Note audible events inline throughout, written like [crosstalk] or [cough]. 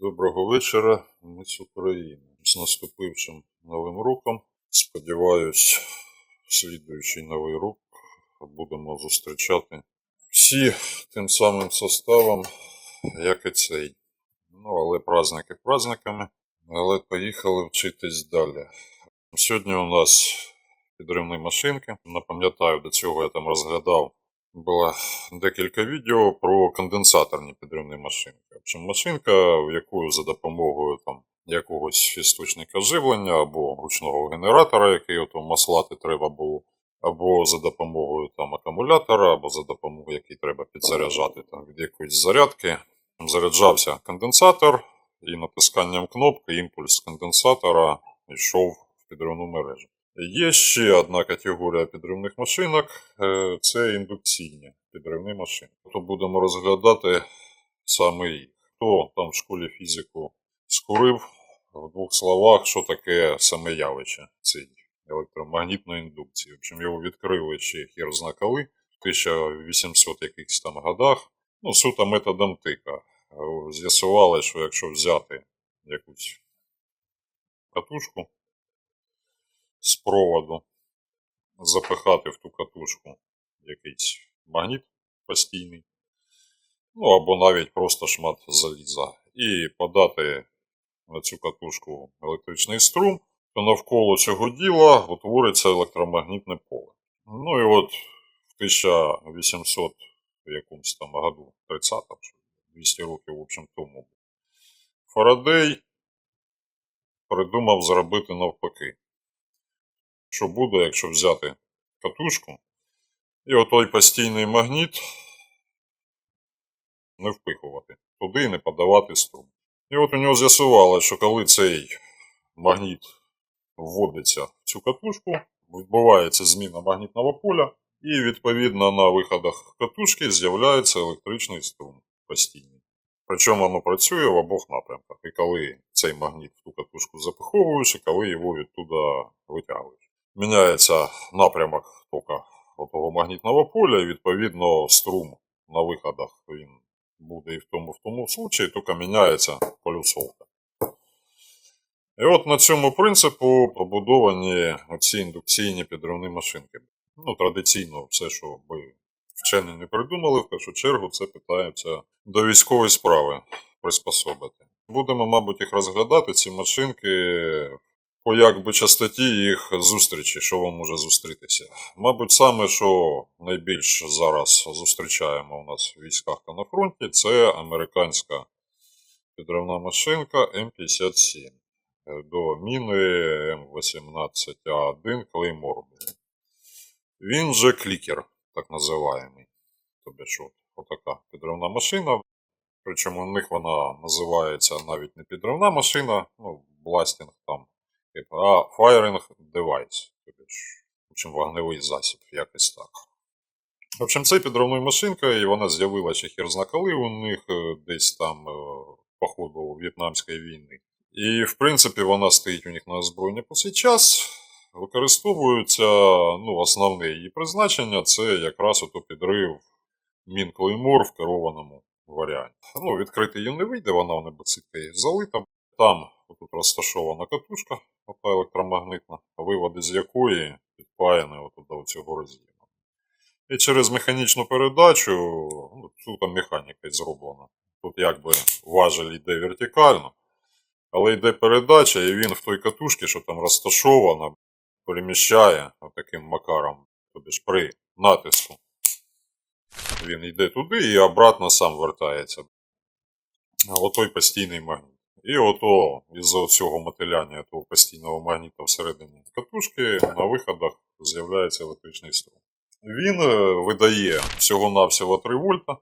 Доброго вечора, ми з України. З наступившим новим роком. Сподіваюсь, слідуючий новий рік будемо зустрічати всі тим самим составом, як і цей. Ну, але праздники праздниками. Але поїхали вчитись далі. Сьогодні у нас підривні машинки. Напам'ятаю, до цього я там розглядав було декілька відео про конденсаторні підривні машинки. Общем, машинка, в яку за допомогою там якогось істочника живлення або ручного генератора, який ото маслати треба було, або за допомогою там акумулятора, або за допомогою який треба підзаряджати там від якоїсь зарядки. Заряджався конденсатор, і натисканням кнопки імпульс конденсатора йшов в підривну мережу. Є ще одна категорія підривних машинок е, це індукційні підривні машини. То будемо розглядати саме їх. Хто там в школі фізику скурив в двох словах, що таке саме явище цієї електромагнітної індукції. В общем, його відкрили ще хір знакали в 1800 якихось там годах. Ну, суто методом тика. Е, З'ясували, що якщо взяти якусь катушку, з проводу запихати в ту катушку якийсь магніт постійний, ну або навіть просто шмат заліза, і подати на цю катушку електричний струм, то навколо цього діла утвориться електромагнітне поле. Ну і от в 1800 якомусь там году, 30 200 років, в общем, тому, Фарадей придумав зробити навпаки що буде, якщо взяти катушку і отой постійний магніт не впихувати туди і не подавати струм. І от у нього з'ясувалося, що коли цей магніт вводиться в цю катушку, відбувається зміна магнітного поля, і відповідно на виходах катушки з'являється електричний струм постійний. Причому воно працює в обох напрямках. І коли цей магніт в ту катушку запиховуєш, і коли його відтуда витягуєш міняється напрямок тока того магнітного поля, і відповідно струм на виходах він буде і в тому в тому случаї, тільки міняється полюсовка. І от на цьому принципу побудовані оці індукційні підривні машинки. Ну, традиційно, все, що би вчені не придумали, в першу чергу це питається до військової справи приспособити. Будемо, мабуть, їх розглядати, ці машинки по якби частоті їх зустрічі, що вам може зустрітися. Мабуть, саме, що найбільш зараз зустрічаємо у нас в військах та на фронті, це американська підривна машинка М57 до міни М18А1 Claymore. Він же клікер, так називаємий. Тобто, що отака підривна машина. Причому у них вона називається навіть не підривна машина, ну, бластінг там Типу, а firing device. Тобто, в общем, вогневий засіб, якось так. В общем, це підривна машинка, і вона з'явилася зна коли у них е, десь там е, по ходу В'єтнамської війни. І, в принципі, вона стоїть у них на озброєнні по цей час. Використовується ну, основне її призначення це якраз ото підрив мін Клеймор в керованому варіанті. Ну, Відкрити її не вийде, вона в небоцитка залита. Там тут розташована катушка ота електромагнитна, виводи з якої підпаяні до цього роз'єму. І через механічну передачу, ну, тут механіка зроблена. Тут якби важель йде вертикально, але йде передача, і він в той катушці, що там розташована, переміщає таким макаром, тобто ж при натиску. Він йде туди і обратно сам вертається. Отой постійний магніт. І ото із-за цього мотиляння того постійного магніта всередині катушки на виходах з'являється електричний струм. Він е, видає всього-навсього 3 вольта.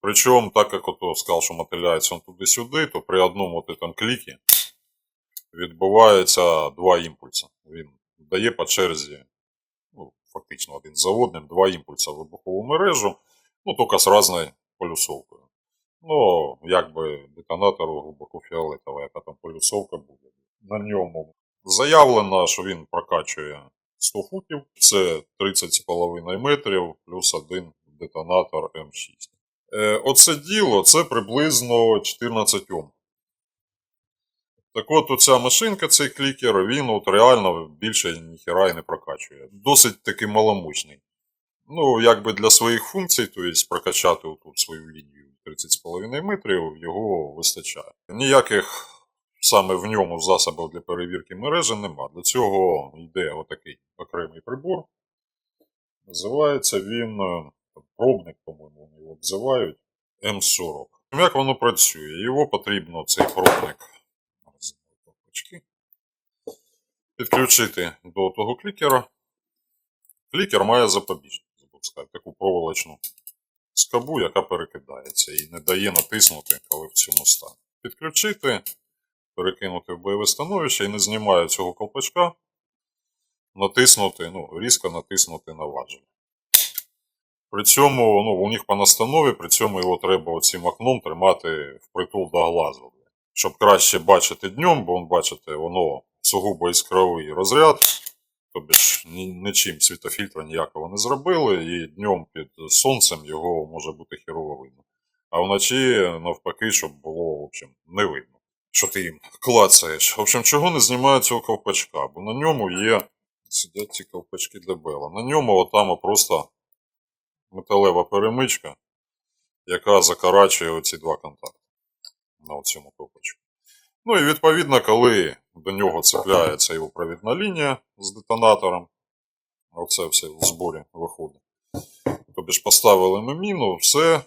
Причому, так як ото сказав, що мотиляється він туди-сюди, то при одному там клікі відбувається два імпульси. Він дає по черзі, ну, фактично один за одним, два імпульси в вибухову мережу, ну тільки з різною полюсовкою. Ну, якби детонатору глибоко фіолетова, яка там полюсовка буде. На ньому заявлено, що він прокачує 100 футів, це 30,5 метрів, плюс один детонатор М6. Е, Оце діло це приблизно 14 Ом. Так от оця машинка, цей клікер, він от реально більше ніхіра і не прокачує. Досить таки маломощний. Ну, якби для своїх функцій, тобто прокачати отут свою лінію 30,5 метрів, його вистачає. Ніяких саме в ньому засобів для перевірки мережі нема. Для цього йде отакий окремий прибор. Називається він е, пробник, по-моєму, його називають М40. Як воно працює? Його потрібно цей пробник підключити до того клікера. Клікер має запобіжник, запускати таку проволочну скобу, яка перекидається і не дає натиснути, коли в цьому стані. Підключити, перекинути в бойове становище і не знімає цього колпачка, натиснути, ну, різко натиснути на важель. При цьому, ну, у них по настанові, при цьому його треба оцим окном тримати впритул до глазу. Щоб краще бачити днем, бо, бачите, воно сугубо іскровий розряд, тобі ж ні- нічим світофільтра ніякого не зробили, і днем під сонцем його може бути хірово видно. А вночі, навпаки, щоб було, в общем, не видно, що ти їм клацаєш. В общем, чого не знімаю цього ковпачка? Бо на ньому є. Сидять ці ковпачки для Бела. На ньому отам просто металева перемичка, яка закарачує оці два контакти на цьому ковпачку. Ну і відповідно, коли до нього цепляється його провідна лінія з детонатором, оце все в зборі виходить. Тобі ж поставили ми міну, все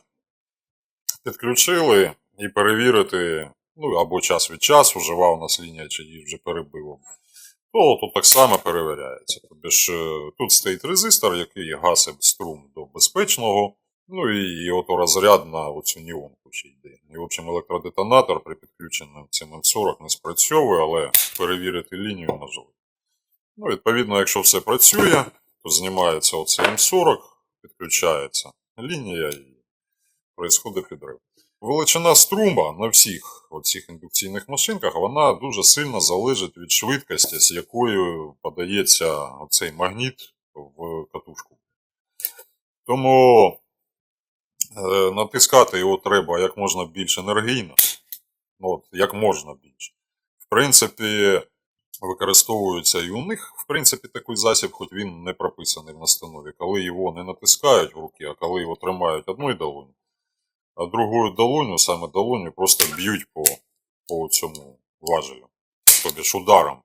підключили і перевірити, ну або час від часу, жива у нас лінія, чи її вже перебило. То тут так само перевіряється. Тобі ж е, тут стоїть резистор, який гасить струм до безпечного. Ну і, ото розряд на оцю неонку ще йде. І, в общем, електродетонатор при підключенні цим М40 не спрацьовує, але перевірити лінію можливо. Ну, відповідно, якщо все працює, то знімається оцей М40, підключається лінія і происходить підрив. Величина струма на всіх оцих індукційних машинках вона дуже сильно залежить від швидкості, з якою подається оцей магніт в катушку. Тому натискати його треба як можна більш енергійно. Ну, от, як можна більше. В принципі, використовується і у них, в принципі, такий засіб, хоч він не прописаний в настанові, коли його не натискають в руки, а коли його тримають одною долоню, а другою долоню, саме долоню, просто б'ють по, по цьому важелю, тобі ж ударом,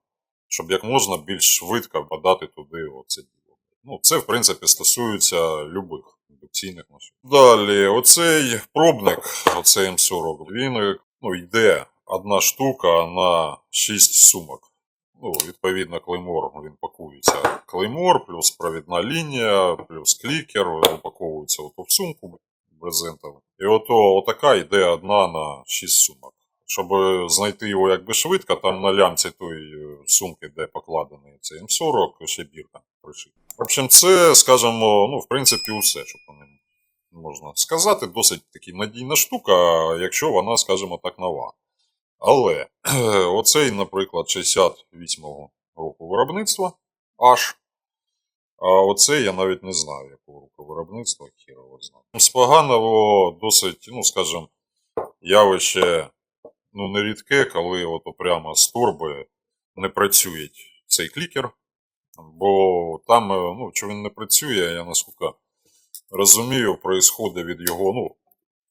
щоб як можна більш швидко подати туди оце діло. Ну, це, в принципі, стосується любих індукційних машин. Далі, оцей пробник, оцей М40, він е, ну, йде одна штука на 6 сумок. Ну, відповідно, клеймор він пакується. Клеймор, плюс провідна лінія, плюс клікер, упаковується ото в сумку брезентову. І ото отака йде одна на 6 сумок. Щоб знайти його якби швидко, там на лямці тої е, сумки, де покладений цей М40, ще бірка пришита. В общем, це, скажімо, ну, в принципі, усе, що по ним можна сказати. Досить таки надійна штука, якщо вона, скажімо так, нова. Але [clears throat] оцей, наприклад, 68-го року виробництва аж. А оце я навіть не знаю, якого року виробництва хірово знаю. З поганого досить, ну скажімо, явище ну, нерідке, коли от прямо з торби не працює цей клікер. Бо там, е, ну, що він не працює, я наскільки розумію, происходить від його, ну,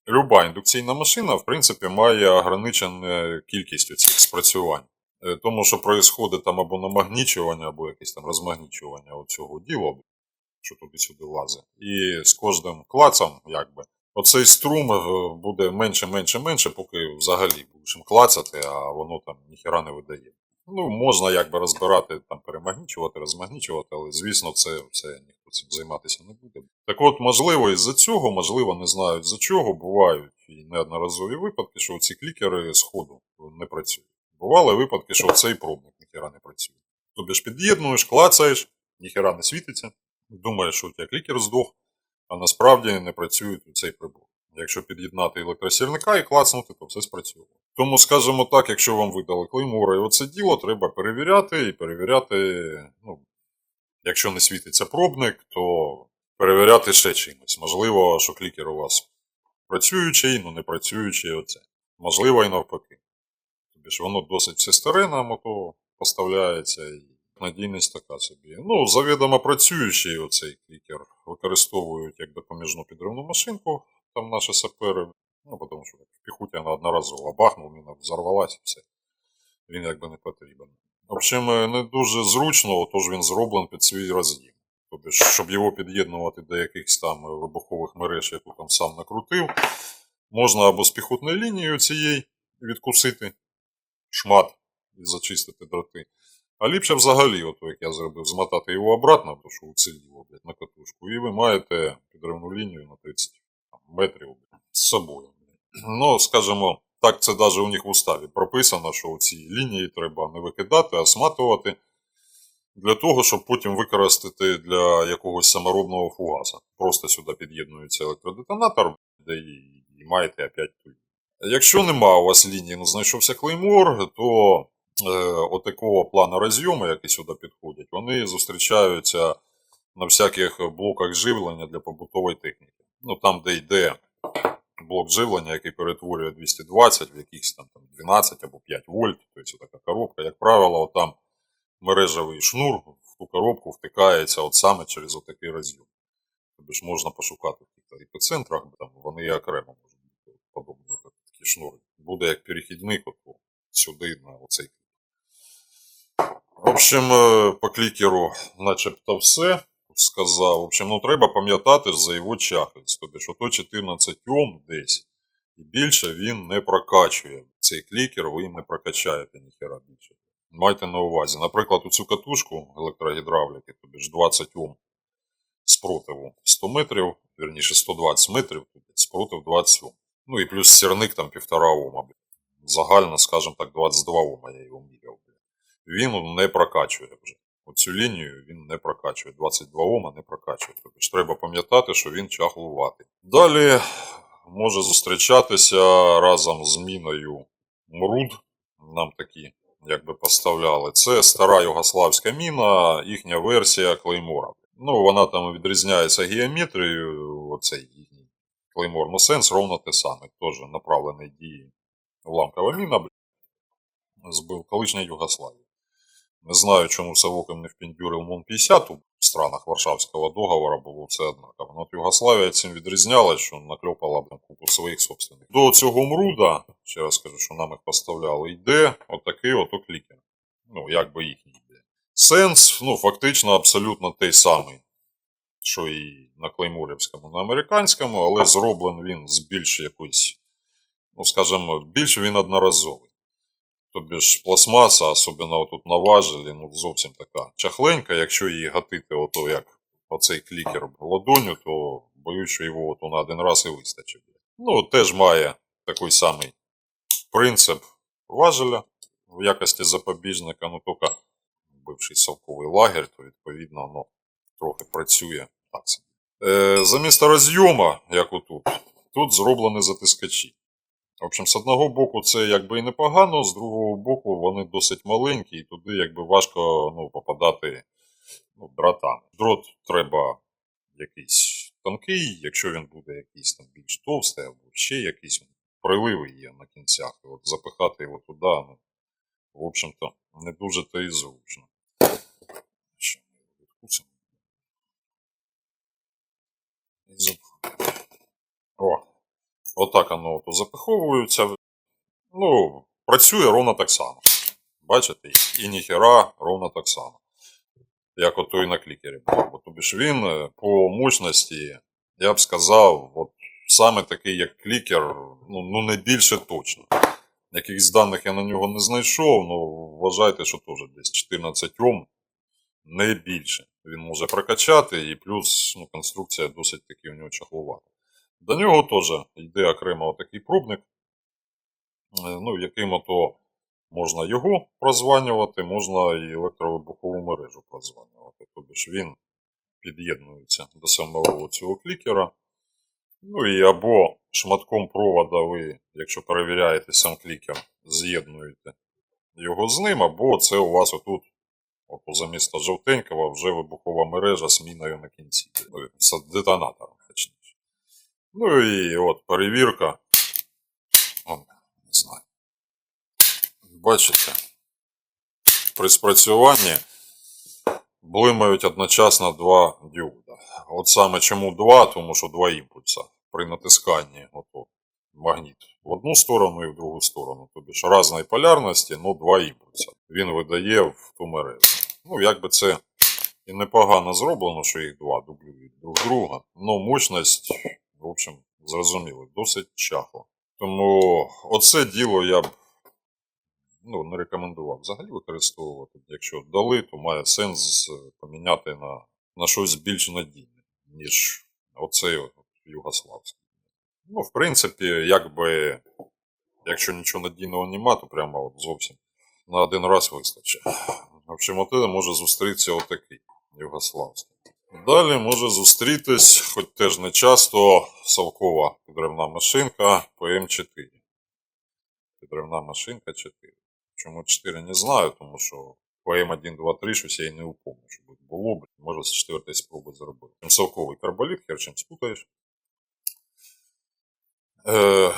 Люба індукційна машина, в принципі, має ограничену кількість цих спрацювань. Е, Тому що происходить там або намагнічування, або якесь там розмагнічування цього діла, що туди-сюди лазить. І з кожним клацом, якби, оцей струм е, буде менше, менше, менше, поки взагалі будеш клацати, а воно там ніхера не видає. Ну, можна якби розбирати, там, перемагнічувати, розмагнічувати, але звісно, це, це ніхто цим займатися не буде. Так от, можливо, із-за цього, можливо, не знаю з-за чого, бувають і неодноразові випадки, що ці клікери з ходу не працюють. Бували випадки, що цей пробник ніхера не працює. Тобі ж під'єднуєш, клацаєш, ніхера не світиться, думаєш, що у тебе клікер здох, а насправді не працює цей прибор. Якщо під'єднати електросірника і клацнути, то все спрацює. Тому, скажімо так, якщо вам видали клеймори і оце діло, треба перевіряти і перевіряти, ну, якщо не світиться пробник, то перевіряти ще чимось. Можливо, що клікер у вас працюючий, ну не працюючий оце. Можливо, і навпаки. Тобто ж воно досить все старе нам ото поставляється і надійність така собі. Ну, завідомо працюючий оцей клікер використовують як допоміжну підривну машинку, там наші сапери. Ну, тому що в піхоті вона одноразово бахнув, міна взорвалась і все. Він якби не потрібен. В общем, е, не дуже зручно, отож він зроблений під свій роз'єм. Тобто, щоб його під'єднувати до якихось там е, вибухових мереж, я тут там сам накрутив, можна або з піхотною лінією цієї відкусити шмат і зачистити дроти. А ліпше взагалі, от як я зробив, змотати його обратно, тому що уціліло на катушку, і ви маєте підривну лінію на 30 там, метрів з собою. Ну, скажімо, так це навіть у них в уставі прописано, що ці лінії треба не викидати, а сматувати для того, щоб потім використати для якогось саморобного фугаса. Просто сюди під'єднується електродетонатор, де і, і маєте опять ту. Якщо нема у вас лінії, не знайшовся клеймор, то е, отакого плану розйому, які сюди підходять, вони зустрічаються на всяких блоках живлення для побутової техніки. Ну там, де йде блок живлення, який перетворює 220 в якихось там, там 12 або 5 вольт, тобто така коробка, як правило, там мережевий шнур в ту коробку втикається от саме через отакий розйом. Тобто ж можна пошукати в епіцентрах, там вони і окремо можуть бути подобні такі шнури. Буде як перехідник от, сюди на оцей. В общем, е, по клікеру начебто все сказав. В общем, ну треба пам'ятати за його чахлість. Тобто, що то 14 Ом десь і більше він не прокачує. Цей клікер ви не прокачаєте ніхера більше. Майте на увазі. Наприклад, у цю катушку електрогідравліки, тобі ж 20 Ом спротиву 100 метрів, вірніше 120 метрів, тобто спротив 20 Ом. Ну і плюс сірник там 1,5 Ома. Загально, скажімо так, 22 Ома я його міряв. Він не прокачує вже. Оцю лінію він не прокачує. 22 Ома не прокачує. Тобто ж треба пам'ятати, що він чахлуватий. Далі може зустрічатися разом з міною Мруд. Нам такі якби поставляли. Це стара югославська міна, їхня версія клеймора. Ну, вона там відрізняється геометрією, оцей їхній клеймор. Ну, сенс ровно те саме. Теж направлений дії уламкова міна збив колишня Югославія. Не знаю, чому Савоком не впіндюрив МОН-50 у странах Варшавського договору було все однаково. От Югославія цим відрізнялась, що накльопала б купу своїх собственних. До цього мруда, ще раз скажу, що нам їх поставляли, йде отакий ото клікер. Ну, як би їхній йде. Сенс, ну, фактично абсолютно той самий, що і на клейморівському, на американському, але зроблений він з більш якоїсь, ну, скажімо, більш він одноразовий. Тобі ж пластмаса, особливо тут на важелі, ну зовсім така чахленька. Якщо її гатити, ото як оцей клікер ладоню, то боюсь, що його ото на один раз і вистачить. Ну, теж має такий самий принцип важеля в якості запобіжника, ну тільки бивший совковий лагерь, то відповідно воно трохи працює так. Е, замість розйома, як отут, тут зроблені затискачі. В общем, з одного боку це якби і непогано, з другого боку вони досить маленькі, і туди якби важко ну, попадати ну, дротами. Дрот треба якийсь тонкий, якщо він буде якийсь там більш товстий або ще якийсь приливи є на кінцях. І от запихати його туди, ну, в общем-то, не дуже то і зручно. Що ми відкусимо? О, Отак воно ото запиховується. Ну, працює ровно так само. Бачите? І ніхера ровно так само. Як ото і на клікері було. Тобі ж він е, по мощності, я б сказав, от саме такий, як клікер, ну, ну не більше точно. Якихось даних я на нього не знайшов, ну вважайте, що теж десь 14 Ом, не більше. Він може прокачати, і плюс ну, конструкція досить таки у нього чахлувата. До нього теж йде окремо такий пробник, е, ну, яким ото можна його прозванювати, можна і електровибухову мережу прозванювати. Тобто ж він під'єднується до самого цього клікера. Ну і або шматком провода ви, якщо перевіряєте сам клікер, з'єднуєте його з ним, або це у вас отут, от замість жовтенького, вже вибухова мережа з міною на кінці, з детонатором. Ну і от перевірка. Не знаю. бачите, при спрацюванні блимають одночасно два діода. От саме чому два, тому що два імпульса при натисканні ото, магніт в одну сторону і в другу сторону. Тобто ж різної полярності, ну два імпульса. Він видає в ту мережу. Ну, якби це і непогано зроблено, що їх два дублюють друг друга. Ну, мощність, в общем, зрозуміло, досить чахла. Тому оце діло я б ну, не рекомендував взагалі використовувати. Якщо дали, то має сенс е, поміняти на, на щось більш надійне, ніж оцей от югославський. Ну, в принципі, якби, якщо нічого надійного нема, то прямо от зовсім на один раз вистачить. В общем, от може зустрітися отакий югославський. Далі може зустрітись, хоч теж не часто, совкова підривна машинка ПМ4. Підривна машинка 4. Чому 4 не знаю, тому що ПМ1, 2, 3 щось я і не упомню, щоб було б, може з 4 спроби зробити. Совковий карболіт, хер чим спутаєш. Е,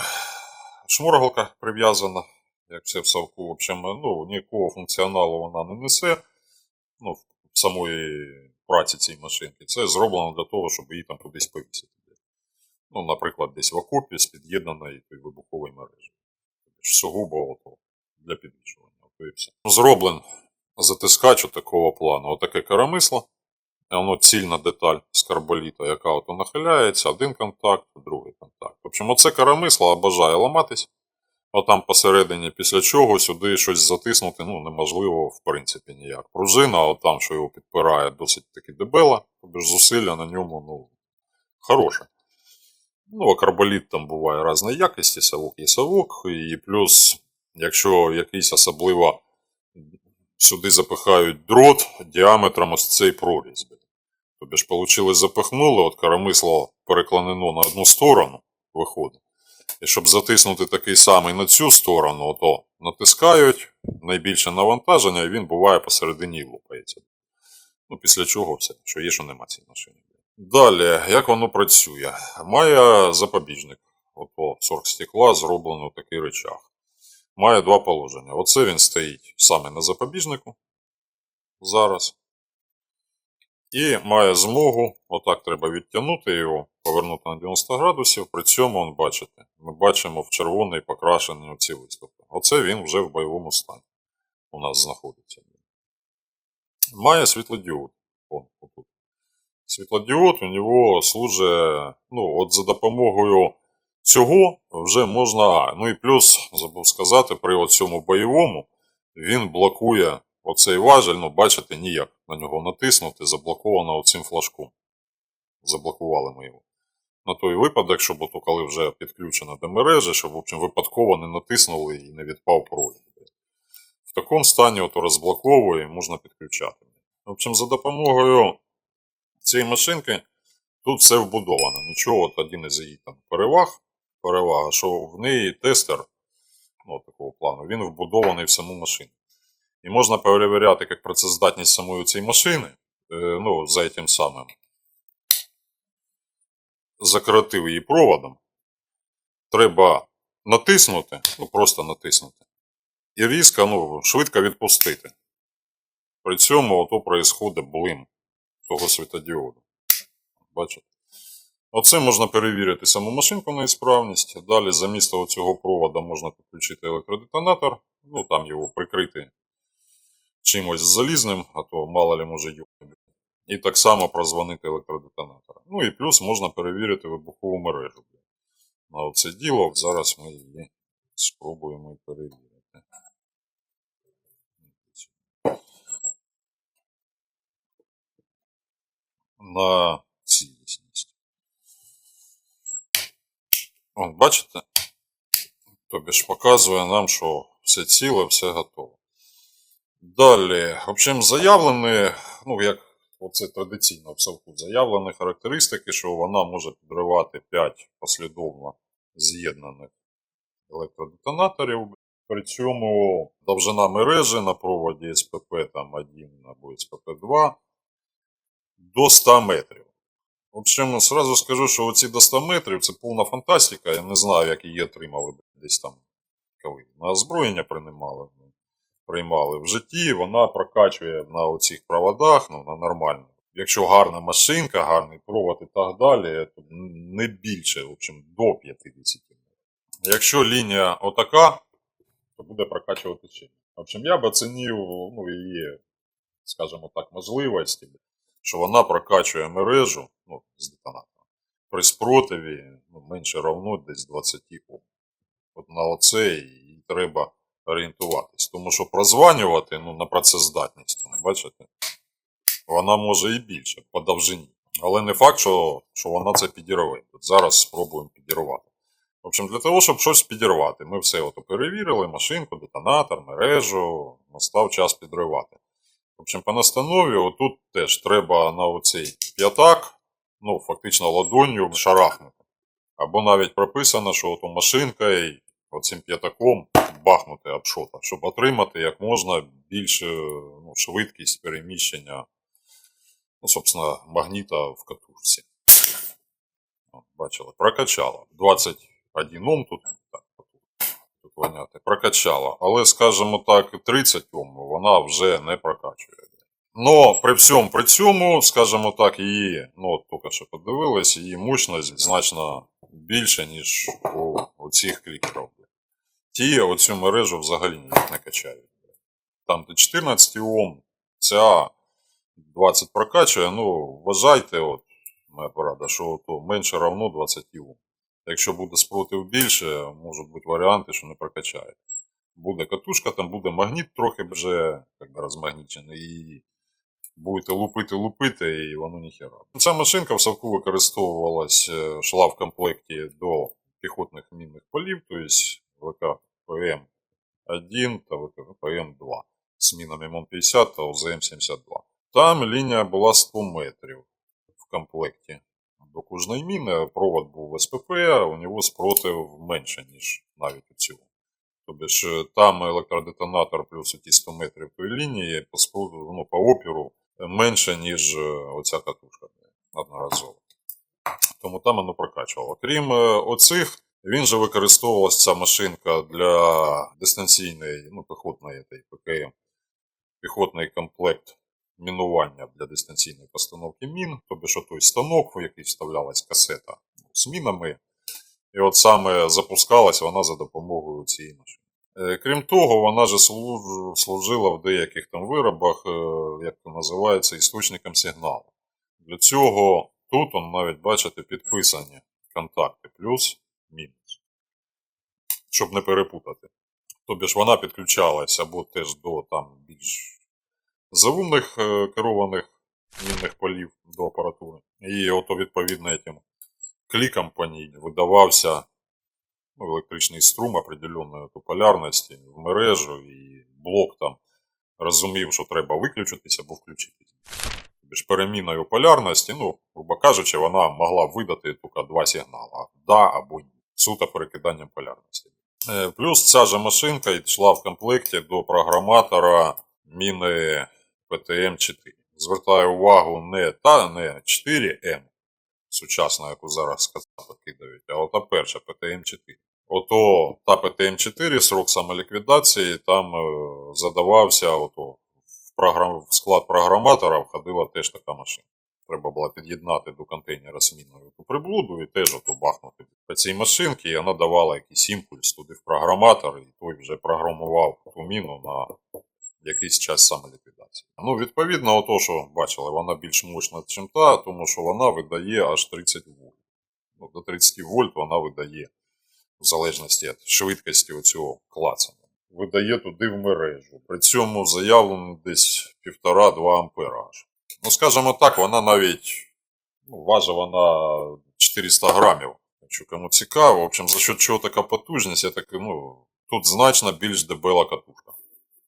шморгалка прив'язана, як все в совку. В общем, ну, ніякого функціоналу вона не несе. Ну, в самої праці цієї машинки. Це зроблено для того, щоб її там кудись повісити. Ну, наприклад, десь в окопі з під'єднаної вибухової мережі. Тобто Сугубо ото, для підвішування. Зроблен затискач такого плану. Отаке коромисло. Воно цільна деталь з яка ото нахиляється, один контакт, другий контакт. В общем, оце коромисло бажає ламатись. Отам посередині, після чого сюди щось затиснути, ну, неможливо, в принципі, ніяк. Пружина, отам, що його підпирає, досить таки дебела, тобто зусилля на ньому, ну, хороше. Ну, а карболіт там буває різної якості, совок є совок, і плюс, якщо якийсь особливо сюди запихають дрот діаметром ось цей прорізь. Тобі ж вийшло, запихнули, от коромисло переклонено на одну сторону, виходить. І щоб затиснути такий самий на цю сторону, то натискають найбільше навантаження, і він буває посередині лупається. Ну, після чого все, що є, що нема цієї машини. Далі, як воно працює? Має запобіжник. Ото сорок стекла зроблено такий речах. Має два положення. Оце він стоїть саме на запобіжнику зараз. І має змогу, отак треба відтягнути його, повернути на 90 градусів. При цьому, он, бачите, ми бачимо в червоний покрашені ці виступи. Оце він вже в бойовому стані у нас знаходиться. Має світлодіод. О, отут. Світлодіод у нього служить, ну, от за допомогою цього вже можна. Ну і плюс, забув сказати, при цьому бойовому він блокує оцей важель, ну, бачите, ніяк на нього натиснути, заблоковано оцим флажком. Заблокували ми його. На той випадок, щоб ото коли вже підключено до мережі, щоб в общем, випадково не натиснули і не відпав провід. В такому стані ото розблоковує і можна підключати. В общем, за допомогою цієї машинки тут все вбудовано. Нічого, от один із її там переваг, перевага, що в неї тестер ну, такого плану, він вбудований в саму машину. І можна перевіряти як працездатність самої цієї машини, е, ну, за тим самим. Закоротив її проводом. Треба натиснути, ну просто натиснути. І різко, ну, швидко відпустити. При цьому ото происходить блим того світодіоду. Бачите? Оце можна перевірити саму машинку на ісправність. Далі замість цього провода можна підключити електродетонатор, ну там його прикрити чимось залізним, а то мало ли може юбити. І так само прозвонити електродетонатора. Ну і плюс можна перевірити вибухову мережу. На оце діло зараз ми її спробуємо перевірити. На цілісність. От, бачите? Тобі ж показує нам, що все ціле, все готово. Далі, в общем, заявлені, ну, як оце традиційно в совку, заявлені характеристики, що вона може підривати 5 послідовно з'єднаних електродетонаторів. При цьому довжина мережі на проводі СПП там 1 або СПП2 до 100 метрів. В общем, сразу скажу, що оці до 100 метрів це повна фантастика. Я не знаю, як її отримали десь там, коли на озброєння приймали. Приймали в житті, вона прокачує на оцих проводах, ну, на нормально. Якщо гарна машинка, гарний провод і так далі, то не більше, в общем, до 50 Якщо лінія отака, то буде прокачувати ще. В общем, я б оцінив ну, її, скажімо так, можливості, що вона прокачує мережу ну, з детонатором при спротиві ну, менше равно десь 20 Ом. От на оце і треба орієнтуватись. Тому що прозванювати ну, на працездатність, ну, бачите, вона може і більше по довжині. Але не факт, що, що вона це підірве. От зараз спробуємо підірвати. В общем, для того, щоб щось підірвати, ми все ото перевірили, машинку, детонатор, мережу, настав час підривати. В общем, по настанові отут теж треба на оцей п'ятак, ну, фактично ладонню шарахнути. Або навіть прописано, що ото машинка і оцим п'ятаком бахнути об шота, щоб отримати як можна більше ну, швидкість переміщення, ну, собственно, магніта в катушці. Бачили, прокачала. 21 Ом тут, так, тут воняти, прокачала. Але, скажімо так, 30 Ом вона вже не прокачує. Но при всьому при цьому, скажімо так, її, ну тільки що подивились, її мощність значно більше, ніж у, у цих клікерів. Ті оцю мережу взагалі не качають. Там де 14 Ом, ця 20 прокачує, ну вважайте, от, моя порада, що то менше равно 20 Ом. Якщо буде спротив більше, можуть бути варіанти, що не прокачає. Буде катушка, там буде магніт трохи вже розмагнічений, і будете лупити, лупити, і воно ніхера. Ця машинка в Савку використовувалась, е, шла в комплекті до піхотних мінних полів, тобто ВКПМ-1 та ВКПМ-2 з мінами МОН-50 та ОЗМ-72. Там лінія була 100 метрів в комплекті. До кожної міни провод був СПП, а у нього спротив менше, ніж навіть у цього. Тобто ж там електродетонатор плюс ті 100 метрів тої лінії по, спротиву, ну, по опіру менше, ніж е, оця катушка одноразово. Тому там воно прокачувало. Крім оцих, він же використовувалася ця машинка для дистанційної, ну, піхотної ПКМ, піхотний комплект мінування для дистанційної постановки мін, тобто що той станок, в який вставлялась касета з мінами. І от саме запускалась вона за допомогою цієї машини. Е, Крім того, вона же служила в деяких там виробах, е, як то називається, істочником сигналу. Для цього тут он навіть бачите підписані контакти плюс мінус. Щоб не перепутати. Тобі ж вона підключалась або теж до там більш заумних е, керованих мінних полів до апаратури. І ото відповідно этим кліком по ній видавався ну, електричний струм определенної то полярності в мережу, і блок там розумів, що треба виключитись або включитись. Тобто ж переміною полярності, ну, грубо кажучи, вона могла видати тільки два сигнали: да або ні. Суто перекиданням полярності. Е, Плюс ця же машинка йшла в комплекті до програматора міни ПТМ-4. Звертаю увагу не та не 4М, сучасна, яку зараз сказати кидають, а ота перша ПТМ-4. Ото та ПТМ-4, срок самоліквідації, там е, задавався ото, в, програм, в склад програматора входила теж така машина. Треба було під'єднати до контейнера з міною ту приблуду і теж ото бахнути по цій машинці, і вона давала якийсь імпульс туди в програматор, і той вже програмував ту міну на якийсь час самоліквідації. Ну, відповідно, ото, що бачили, вона більш мощна, ніж та, тому що вона видає аж 30 вольт. Ну, до 30 вольт вона видає, в залежності від швидкості оцього клацання. Видає туди в мережу. При цьому заявлено десь 1,5-2 ампера аж. Ну, скажімо так, вона навіть ну, важить вона 400 грамів. Якщо кому цікаво, в общем, за що чого така потужність, я так, ну, тут значно більш дебела катушка.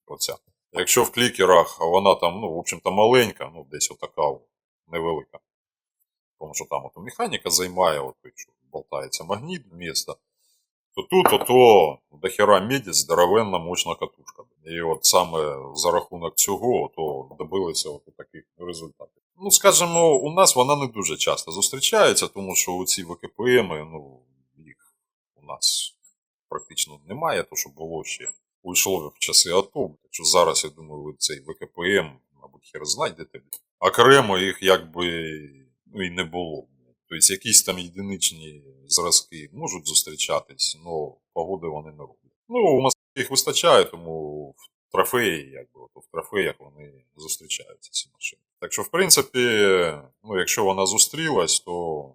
Оця. Якщо в клікерах вона там, ну, в общем-то, маленька, ну, десь отака невелика. Тому що там от механіка займає, от, болтається магніт вмісто, то тут ото до хера меді здоровенна мощна катушка. І от саме за рахунок цього то добилися от таких результатів. Ну, скажімо, у нас вона не дуже часто зустрічається, тому що ці ВКПМи, ну, їх у нас практично немає, то що було ще уйшло в часи АТО. Так що зараз, я думаю, ви цей ВКПМ, мабуть, хер знайдете. Окремо їх якби ну, і не було. Тобто якісь там єдиничні зразки можуть зустрічатись, але погоди вони не роблять. Ну, у нас їх вистачає, тому в трофеї, якби, от в трофеях вони зустрічаються, ці машини. Так що, в принципі, ну, якщо вона зустрілась, то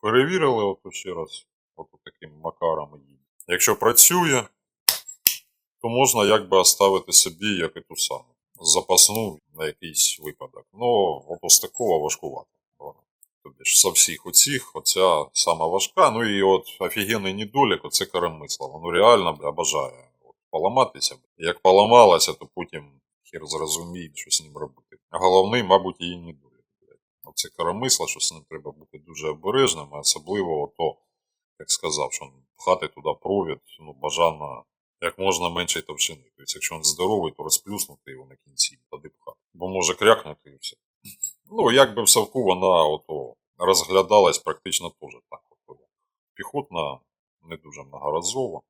перевірили от ще раз, от таким макаром її. Якщо працює, то можна якби оставити собі, як і ту саму. Запасну на якийсь випадок. Ну, от ось такого важкувато. Тобі ж со всіх оцих, оця сама важка. Ну і от офігенний недолік, оце коромисло. Воно реально бля, бажає от, поламатися. Як поламалося, то потім хер зрозуміє, що з ним робити. А головний, мабуть, її недолік. Оце коромисло, що з ним треба бути дуже обережним, а особливо ото, як сказав, що пхати туди провід, ну, бажано як можна менше товщини. Тобто, якщо він здоровий, то розплюснути його на кінці, тоді пхати. Бо може крякнути і все. Ну, якби в совку вона ото розглядалась практично теж так. От, піхотна, не дуже многоразово.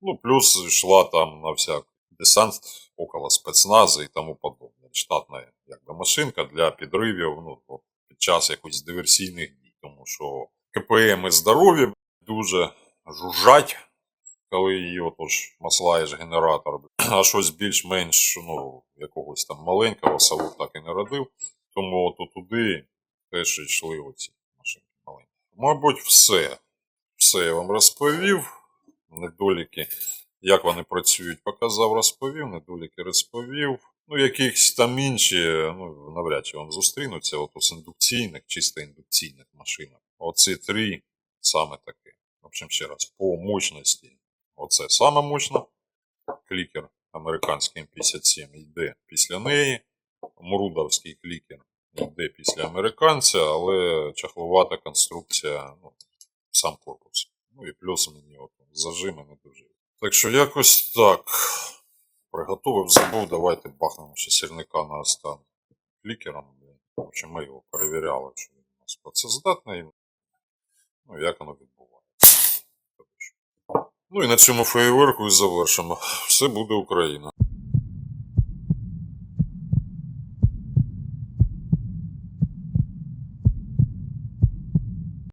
Ну, плюс йшла там на всяк десант около спецнази і тому подобне. Штатна якби, машинка для підривів ну, під час якихось диверсійних дій. Тому що КПМи здорові, дуже жужжать, коли її отож маслаєш генератор. [clears throat] А щось більш-менш ну, якогось там маленького совок так і не родив. Тому от туди теж йшли оці машинки маленькі. Мабуть, все. Все я вам розповів. Недоліки, як вони працюють, показав, розповів. Недоліки розповів. Ну, якихось там інші, ну, навряд чи вам зустрінуться, от з індукційних, чисто індукційних машинах. Оці три саме таке. В общем, ще раз, по мощності. Оце саме мощна. Клікер американський М57 йде після неї. Мрудовський клікер йде після американця, але чахлувата конструкція, ну, сам корпус. Ну і плюс мені от, зажими не дуже. Так що якось так. Приготовив, забув, давайте бахнемо ще сірника на остан клікером. В ми його перевіряли, що він у нас працездатний. Ну, як воно відбувається. Ну і на цьому фейерверку і завершимо. Все буде Україна.